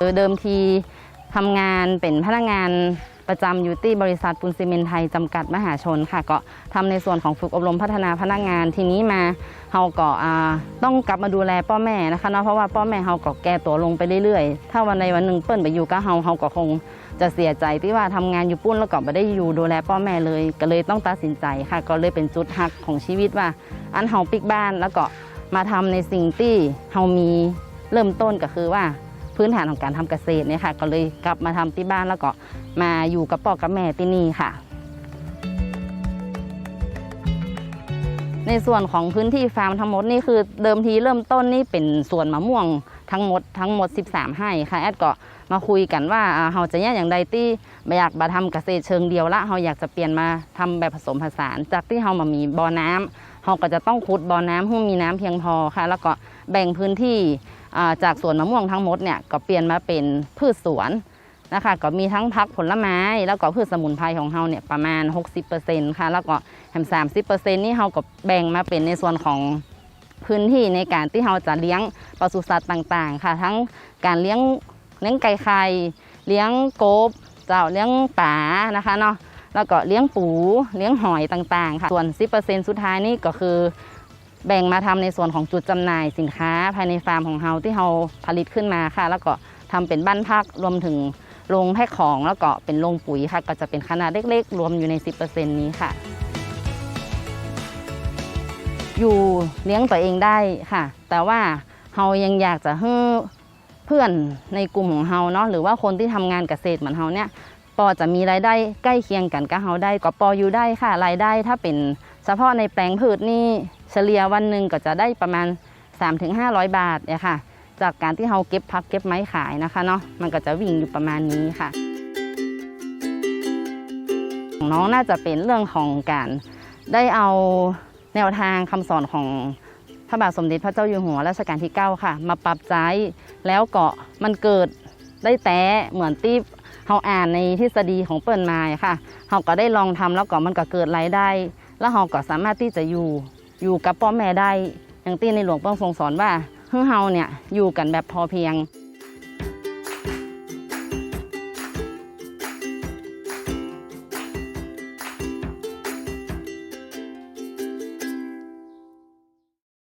เดิมทีทำงานเป็นพนักงานประจำอยู่ที่บริษัทปูนซีเมนไทยจำกัดมหาชนค่ะ ก็ทำในส่วนของฝึกอบรมพัฒนาพนักงานทีนี้มาเฮาก็ต้องกลับมาดูแลพ่อแม่นะคะเนาะเพราะว่าพ่อแม่เฮาก็แก่ตัวลงไปเรื่อยๆ ถ้าวันในวันหนึ่งเปิ้นไปอยู่กับเฮาเฮาก็คงจะเสียใจที่ว่าทำงานอยู่ปุ้นแล้วก็ไม่ได้อยู่ดูแลพ่อแม่เลย ก็เลยต้องตัดสินใจค่ะ ก็เลยเป็นจุดหักของชีวิตว่า อันเฮาปิกบ้านแล้วก็มาทำในสิ่งที่เฮามีเริ่มต้นก็คือว่า พื้นฐานของการทำเกษตรเนี่ยค่ะ ก็เลยกลับมาทำที่บ้านแล้วก็มาอยู่กับพ่อกับแม่ที่นี่ค่ะ ในส่วนของพื้นที่ฟาร์มทั้งหมดนี่คือเดิมทีเริ่มต้นนี่เป็นสวนมะม่วงทั้งหมดทั้งหมด 13ไร่ค่ะแอดก็มาคุยกันว่าเราจะแยกอย่างใดที่ไม่อยากมาทำเกษตรเชิงเดียวละเราอยากจะเปลี่ยนมาทำแบบผสมผสาน จากที่เรามามีบ่อน้ำ เราก็จะต้องขุดบ่อน้ำให้มีน้ำเพียงพอค่ะ แล้วก็แบ่งพื้นที่จากสวนมะม่วงทั้งหมดเนี่ยก็เปลี่ยนมาเป็นพืชสวนนะคะก็มีทั้งพักผลไม้ แล้วก็พืชสมุนไพรของเราเนี่ยประมาณ 60%ค่ะ แล้วก็แถม30%นี่เราก็แบ่งมาเป็นในส่วนของพื้นที่ในการที่เราจะเลี้ยงปศุสัตว์ต่างๆ ค่ะ ทั้งการเลี้ยงเลี้ยงไก่ไข่เลี้ยงกบเจ้าเลี้ยงป่านะคะเนาะ แล้วก็เลี้ยงปูเลี้ยงหอยต่างๆ ค่ะ ส่วน 10%สุดท้ายนี่ก็คือ แบ่งมาทำในส่วนของจุดจำหน่ายสินค้าภายในฟาร์มของเราที่เราผลิตขึ้นมาค่ะ แล้วก็ทำเป็นบ้านพักรวมถึงโรงแพ็คของแล้วก็เป็นโรงปุ๋ยค่ะ ก็จะเป็นขนาดเล็กๆ รวมอยู่ใน 10%นี้ค่ะ อยู่เลี้ยงตัวเองได้ค่ะ แต่ว่าเรายังอยากจะให้เพื่อนในกลุ่มของเราเนาะหรือว่าคนที่ทำงานเกษตรเหมือนเราเนี่ย ปอจะมีรายได้ใกล้เคียงกันกับเราได้ก็ปออยู่ได้ค่ะรายได้ถ้าเป็นเฉพาะในแปลงพืชนี่เฉลี่ยวันหนึ่งก็จะได้ประมาณ 3-500 บาทเนี่ยค่ะ จากการที่เราเก็บพักเก็บไม้ขายนะคะเนาะมันก็จะวิ่งอยู่ประมาณนี้ค่ะของน้องน่าจะเป็นเรื่องของการได้เอาแนวทางคำสอนของพระบาทสมเด็จพระเจ้าอยู่หัวรัชกาลที่ 9 ค่ะ มาปรับใช้แล้วก็มันเกิดได้แต่เหมือนที่ เราอ่านในทฤษฎีของเปิ้ลมาค่ะเราก็ได้ลองทำแล้วก็มันก็เกิดรายได้ แล้วเราก็สามารถที่จะอยู่อยู่กับพ่อแม่ได้อย่างที่ในหลวงเปิ้ลทรงสอนว่าเฮ้เฮาเนี่ยอยู่กันแบบพอเพียง